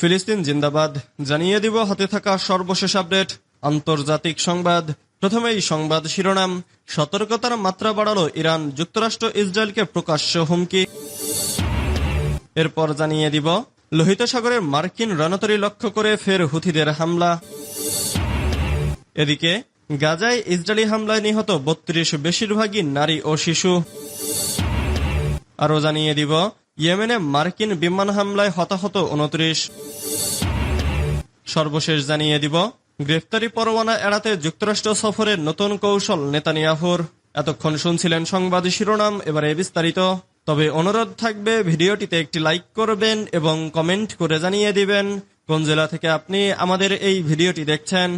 ফিলিস্তিন জিন্দাবাদ। জানিয়ে দিব, হাতে থাকা সর্বশেষ আপডেট, আন্তর্জাতিক সংবাদ। প্রথমেই সংবাদ শিরোনাম, সতর্কতার মাত্রা বাড়ালো ইরান, যুক্তরাষ্ট্র ইসরায়েলকে প্রকাশ্য হুমকি। এরপর জানিয়ে দিব, লোহিত সাগরের মার্কিন রণতরী লক্ষ্য করে ফের হুথিদের হামলা। এদিকে, গাজায় ইসরায়েলি হামলায় নিহত বত্রিশ বেশিরভাগই নারী ও শিশু। আরও জানিয়ে দিব ইয়েমেনে মার্কিন বিমান হামলায় হতাহত উনত্রিশ। সর্বশেষ জানিয়ে দিব, গ্রেফতারি পরোয়ানা এড়াতে যুক্তরাষ্ট্র সফরের নতুন কৌশল নেতানিয়াহুর। এতক্ষণ শুনছিলেন সংবাদ শিরোনাম, এবারে বিস্তারিত। তবে অনুরোধ থাকবে, ভিডিওটিতে একটি লাইক করবেন এবং কমেন্ট করে জানিয়ে দিবেন, কোন জেলা থেকে আপনি আমাদের এই ভিডিওটি দেখছেন।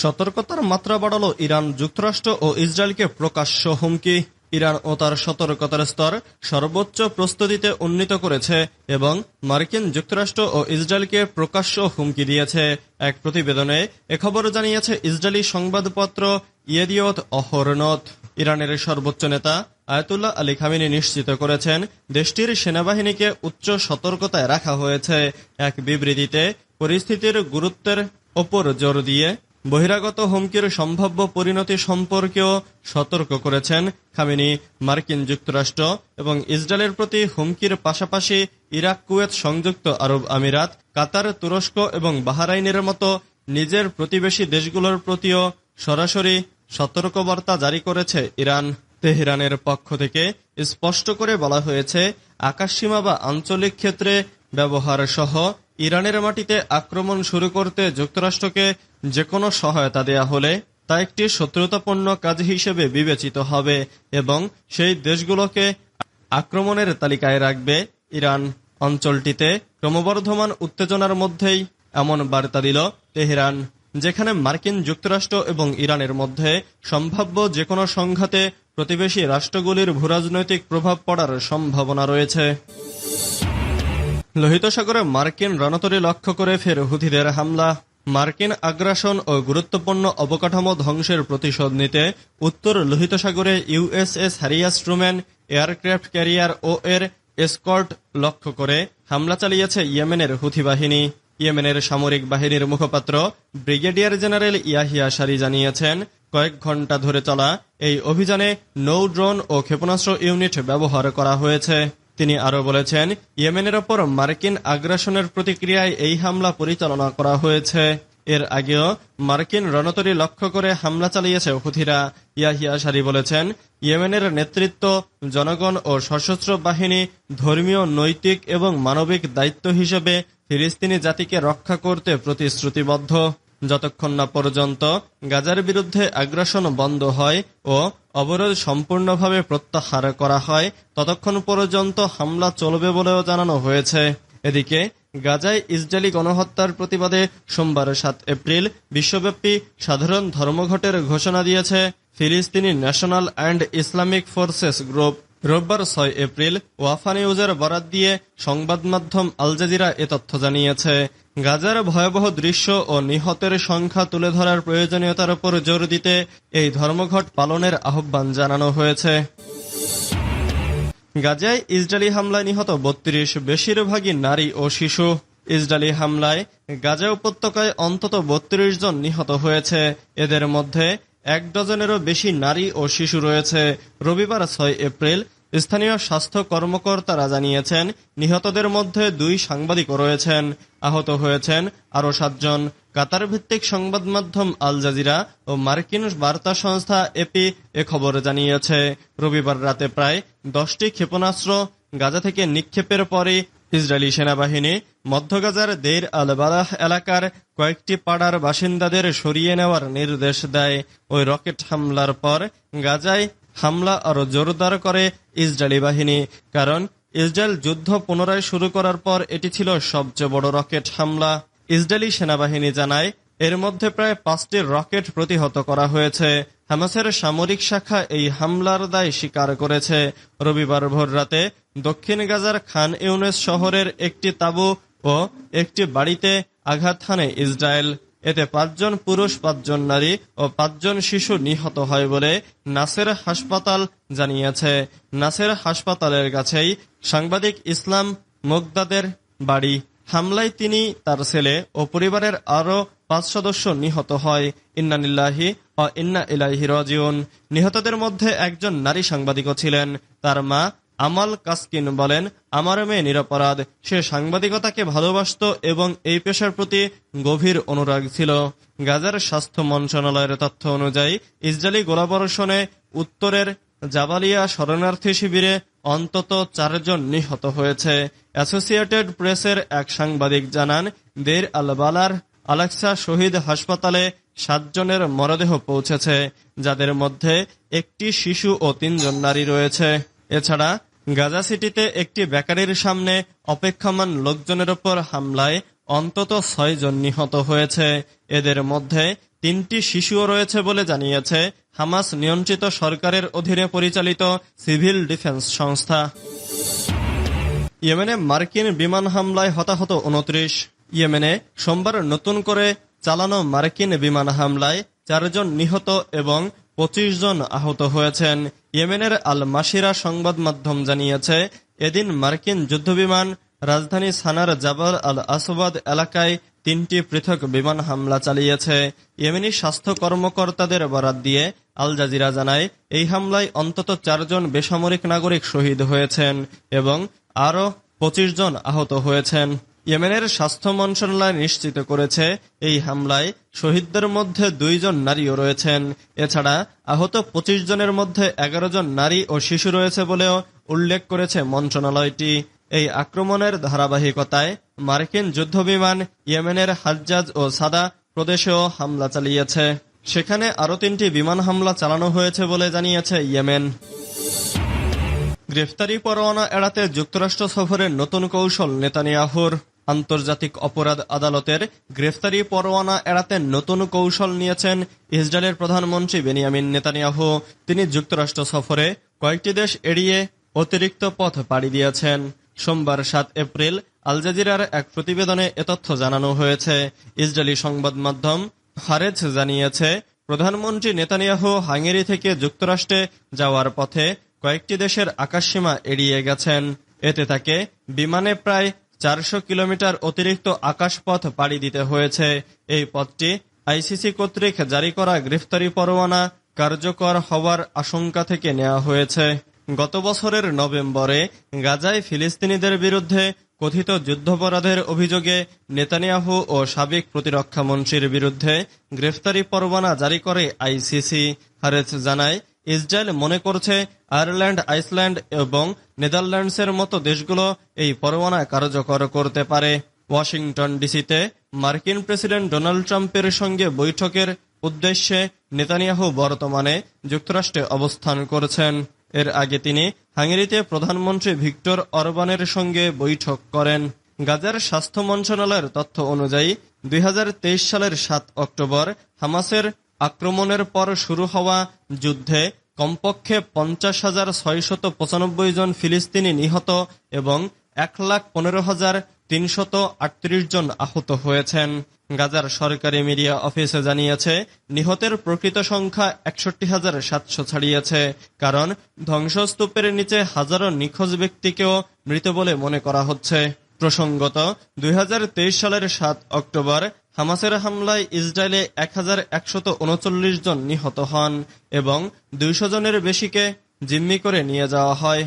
সতর্কতার মাত্রা বাড়ালো ইরান, যুক্তরাষ্ট্র ও ইসরায়েলকে প্রকাশ্য হুমকি। ইরান ও তার সতর্কতার স্তর সর্বোচ্চ প্রস্তুতিতে উন্নীত করেছে এবং মার্কিন যুক্তরাষ্ট্র ও ইসরায়েলকে প্রকাশ্য হুমকি দিয়েছে। এক প্রতিবেদনে খবর জানিয়েছে ইসরায়েলি সংবাদপত্র ইয়েদিয়ত অহরনত ইরানের সর্বোচ্চ নেতা আয়তুল্লাহ আলী খামিনি নিশ্চিত করেছেন দেশটির সেনাবাহিনীকে উচ্চ সতর্কতায় রাখা হয়েছে। এক বিবৃতিতে পরিস্থিতির গুরুত্বের ওপর জোর দিয়ে বহিরাগত হুমকির সম্ভাব্য পরিণতি সম্পর্কেও সতর্ক করেছেন খামিনি, মার্কিন যুক্তরাষ্ট্র এবং ইসরায়েলের প্রতি হুমকির পাশাপাশি ইরাক, কুয়েত সংযুক্ত আরব আমিরাত, কাতার, তুরস্ক এবং বাহারাইনের মতো নিজের প্রতিবেশী দেশগুলোর প্রতিও সরাসরি সতর্কবার্তা জারি করেছে ইরান। তেহরানের পক্ষ থেকে স্পষ্ট করে বলা হয়েছে, আকাশসীমা বা আঞ্চলিক ক্ষেত্রে ব্যবহার সহ ইরানের মাটিতে আক্রমণ শুরু করতে যুক্তরাষ্ট্রকে যে কোনো সহায়তা দেয়া হলে তা একটি শত্রুতাপূর্ণ কাজ হিসেবে বিবেচিত হবে এবং সেই দেশগুলোকে আক্রমণের তালিকায় রাখবে। ইরান অঞ্চলটিতে ক্রমবর্ধমান উত্তেজনার মধ্যেই এমন বার্তা দিল তেহরান, যেখানে মার্কিন যুক্তরাষ্ট্র এবং ইরানের মধ্যে সম্ভাব্য যে কোনো সংঘাতে প্রতিবেশী রাষ্ট্রগুলির ভূরাজনৈতিক প্রভাব পড়ার সম্ভাবনা রয়েছে। লোহিত সাগরে মার্কিন রণতরী লক্ষ্য করে ফের হুথিদের হামলা। মার্কিন আগ্রাসন ও গুরুত্বপূর্ণ অবকাঠামো ধ্বংসের প্রতিশোধ নিতে উত্তর লোহিত সাগরে USS Harry S Truman aircraft carrier ও এর এসকর্ট লক্ষ্য করে হামলা চালিয়েছে ইয়েমেনের হুথি বাহিনী। ইয়েমেনের সামরিক বাহিনীর মুখপাত্র ব্রিগেডিয়ার জেনারেল ইয়াহিয়া সারি জানিয়েছেন, কয়েক ঘণ্টা ধরে চলা এই অভিযানে নৌ ড্রোন ও ক্ষেপণাস্ত্র ইউনিট ব্যবহার করা হয়েছে। তিনি আরও বলেছেন, ইয়েমেনের ওপর মার্কিন আগ্রাসনের প্রতিক্রিয়ায় এই হামলা পরিচালনা করা হয়েছে। এর আগেও মার্কিন রণতরী লক্ষ্য করে হামলা চালিয়েছে হুথিরা। ইয়াহিয়া সারি বলেছেন, ইয়েমেনের নেতৃত্ব জনগণ ও সশস্ত্র বাহিনী ধর্মীয়, নৈতিক এবং মানবিক দায়িত্ব হিসেবে ফিলিস্তিনি জাতিকে রক্ষা করতে প্রতিশ্রুতিবদ্ধ। যতক্ষণ না পর্যন্ত গাজার বিরুদ্ধে আগ্রাসন বন্ধ হয় ও অবরোধ সম্পূর্ণভাবে প্রত্যাহার করা হয়, ততক্ষণ পর্যন্ত হামলা চলবে বলেও জানানো হয়েছে। এদিকে গাজায় ইসরায়েলি গণহত্যার প্রতিবাদে সোমবার সাত এপ্রিল বিশ্বব্যাপী সাধারণ ধর্মঘটের ঘোষণা দিয়েছে ফিলিস্তিনি National and Islamic Forces group. রোববার ছয় এপ্রিল ওয়াফা নিউজের বরাত দিয়ে সংবাদ মাধ্যম আল জাজিরা এ তথ্য জানিয়েছে। গাজার ভয়াবহ দৃশ্য ও নিহতের সংখ্যা তুলে ধরার প্রয়োজনীয়তার উপর জোর দিতে এই ধর্মঘট পালনের আহ্বান জানানো হয়েছে। গাজায় ইসরায়েলি হামলায় নিহত বত্রিশ, বেশিরভাগই নারী ও শিশু। ইসরায়েলি হামলায় গাজা উপত্যকায় অন্তত বত্রিশ জন নিহত হয়েছে। এদের মধ্যে এক ডজনেরও বেশি নারী ও শিশু রয়েছে। রবিবার ছয় এপ্রিল স্থানীয় স্বাস্থ্য কর্মকর্তারা জানিয়েছেন, নিহতদের মধ্যে দুই সাংবাদিকও রয়েছেন। আহত হয়েছেন আরও সাতজন। কাতার ভিত্তিক সংবাদ মাধ্যম আল জাজিরা ও মার্কিন বার্তা সংস্থা এপি এ খবর জানিয়েছে, রবিবার রাতে প্রায় দশটি ক্ষেপণাস্ত্র গাজা থেকে নিক্ষেপের পরে ইসরায়েলি সেনাবাহিনী মধ্য গাজার দের আল বালাহ এলাকার কয়েকটি পাড়ার বাসিন্দাদের সরিয়ে নেওয়ার নির্দেশ দেয়। ওই রকেট হামলার পর গাজায় হামলা আরও জোরদার করে ইসরায়েলি বাহিনী। কারণ, ইসরায়েল যুদ্ধ পুনরায় শুরু করার পর এটি ছিল সবচেয়ে বড় রকেট হামলা। ইসরায়েলি সেনাবাহিনী জানায়, এর মধ্যে প্রায় পাঁচটি রকেট প্রতিহত করা হয়েছে। হামাসের সামরিক শাখা এই হামলার দায় স্বীকার করেছে। রবিবার ভোর রাতে দক্ষিণ গাজার খান ইউনেস শহরের একটি তাঁবু ও একটি বাড়িতে আঘাত হানে ইসরায়েল। এতে পাঁচজন পুরুষ, পাঁচজন নারী ও পাঁচজন শিশু নিহত হয় বলে নাসের হাসপাতাল জানিয়েছে। নাসের হাসপাতালের কাছেই সাংবাদিক ইসলাম মুগদাদের বাড়ি। হামলায় তিনি, তার ছেলে ও পরিবারের আরও পাঁচ সদস্য নিহত হয়। ইন্নানিল্লাহি ও ইন্না ইলাইহি রাজিউন। নিহতদের মধ্যে একজন নারী সাংবাদিকও ছিলেন। তার মা আমাল কাসকিন বলেন, আমার মেয়ে নিরপরাধ। সে সাংবাদিকতাকে ভালোবাসত এবং এই পেশার প্রতি গভীর অনুরাগ ছিল। গাজার স্বাস্থ্য মন্ত্রণালয়ের তথ্য অনুযায়ী, ইসরায়েলি গোলাবর্ষণে উত্তরের জাবালিয়া শরণার্থী শিবিরে অন্তত চারজন নিহত হয়েছে। অ্যাসোসিয়েটেড প্রেসের এক সাংবাদিক জানান, দের আল বালার আলেক্সা শহীদ হাসপাতালে সাতজনের মরদেহ পৌঁছেছে, যাদের মধ্যে একটি শিশু ও তিনজন নারী রয়েছে। এছাড়া গাজা সিটিতে একটি বেকারির সামনে অপেক্ষমান লোকজনের ওপর হামলায় অন্তত ছয়জন নিহত হয়েছে। এদের মধ্যে তিনটি শিশুও রয়েছে বলে জানিয়েছে হামাস নিয়ন্ত্রিত সরকারের অধীনে পরিচালিত সিভিল ডিফেন্স সংস্থা। ইয়েমেনে মার্কিন বিমান হামলায় হতাহত উনত্রিশ। ইয়েমেনে সোমবার নতুন করে চালানো মার্কিন বিমান হামলায় চারজন নিহত এবং পঁচিশ জন আহত হয়েছেন। ইয়েমেনের আল মাসিরা সংবাদ মাধ্যম জানিয়েছে, এদিন মার্কিন যুদ্ধবিমান রাজধানী সানার জাবাল আল আসবাদ এলাকায় তিনটি পৃথক বিমান হামলা চালিয়েছে। ইয়েমেনি স্বাস্থ্য কর্মকর্তাদের বরাত দিয়ে আল জাজিরা জানায়, এই হামলায় অন্তত চারজন বেসামরিক নাগরিক শহীদ হয়েছেন এবং আরও পঁচিশ জন আহত হয়েছেন। ইয়েমেনের স্বাস্থ্য মন্ত্রণালয় নিশ্চিত করেছে, এই হামলায় শহীদদের মধ্যে দুইজন নারীও রয়েছেন। এছাড়া আহত পঁচিশ জনের মধ্যে এগারো জন নারী ও শিশু রয়েছে বলেও উল্লেখ করেছে মন্ত্রণালয়টি। এই আক্রমণের ধারাবাহিকতায় মার্কিন যুদ্ধবিমান ইয়েমেনের হাজ্জাজ ও সাদা প্রদেশেও হামলা চালিয়েছে। সেখানে আরও তিনটি বিমান হামলা চালানো হয়েছে বলে জানিয়েছে ইয়েমেন। গ্রেফতারি পরোয়ানা এড়াতে যুক্তরাষ্ট্র সফরের নতুন কৌশল নেতানিয়াহুর। আন্তর্জাতিক অপরাধ আদালতের গ্রেফতারি পরোয়ানা এড়াতে নতুন কৌশল নিয়েছেন ইসরায়েলের প্রধানমন্ত্রী বেনিয়ামিন নেতানিয়াহু। তিনি যুক্তরাষ্ট্র সফরে কয়েকটি দেশ এড়িয়ে অতিরিক্ত পথ পাড়ি দিয়েছেন। সোমবার সাত এপ্রিল আল জাজিরার এক প্রতিবেদনে এ তথ্য জানানো হয়েছে। ইসরায়েলি সংবাদ মাধ্যম হারেজ জানিয়েছে, প্রধানমন্ত্রী নেতানিয়াহু হাঙ্গেরি থেকে যুক্তরাষ্ট্রে যাওয়ার পথে কয়েকটি দেশের আকাশসীমা এড়িয়ে গেছেন। এতে তাকে বিমানে প্রায় চারশো কিলোমিটার অতিরিক্ত আকাশপথ পাড়ি দিতে হয়েছে। এই পথটি আইসিসি কর্তৃক জারি করা গ্রেফতারি পরোয়ানা কার্যকর হওয়ার আশঙ্কা থেকে নেওয়া হয়েছে। গত বছরের নভেম্বরে গাজায় ফিলিস্তিনিদের বিরুদ্ধে কথিত যুদ্ধাপরাধের অভিযোগে নেতানিয়াহু ও সাবেক প্রতিরক্ষা মন্ত্রীর বিরুদ্ধে গ্রেফতারি পরোয়ানা জারি করে আইসিসি। হারেস জানায় ইসরায়েল মনে করছে আয়ারল্যান্ড, আইসল্যান্ড এবং নেদারল্যান্ডসের মতো দেশগুলো এই পরোয়ানা কার্যকর করতে পারে। ওয়াশিংটন ডিসিতে মার্কিন প্রেসিডেন্ট ডোনাল্ড ট্রাম্পের সঙ্গে বৈঠকের উদ্দেশ্যে নেতানিয়াহু বর্তমানে যুক্তরাষ্ট্রে অবস্থান করছেন। এর আগে তিনি হাঙ্গেরিতে প্রধানমন্ত্রী ভিক্টর অরবানের সঙ্গে বৈঠক করেন। গাজার স্বাস্থ্য মন্ত্রণালয়ের তথ্য অনুযায়ী দুই হাজার তেইশ সালের সাত অক্টোবর হামাসের আক্রমণের পর শুরু হওয়া যুদ্ধে কমপক্ষে পঞ্চাশ হাজার ছয়শত পঁচানব্বই জন ফিলিস্তিনি নিহত এবং এক লাখ পনেরো হাজার তিনশত আটত্রিশ জন আহত হয়েছেন। গাজার সরকারি মিডিয়া অফিসে জানিয়েছে, নিহতের প্রকৃত সংখ্যা একষট্টি হাজার সাতশো ছাড়িয়েছে, কারণ ধ্বংসস্তূপের নিচে হাজারো নিখোঁজ ব্যক্তিকেও মৃত বলে মনে করা হচ্ছে। প্রসঙ্গত, দুই হাজার তেইশ সালের সাত অক্টোবর হামাসের হামলায় ইসরায়েলে এক হাজার একশত উনচল্লিশ জন নিহত হন এবং দুইশো জনের বেশিকে জিম্মি করে নিয়ে যাওয়া হয়।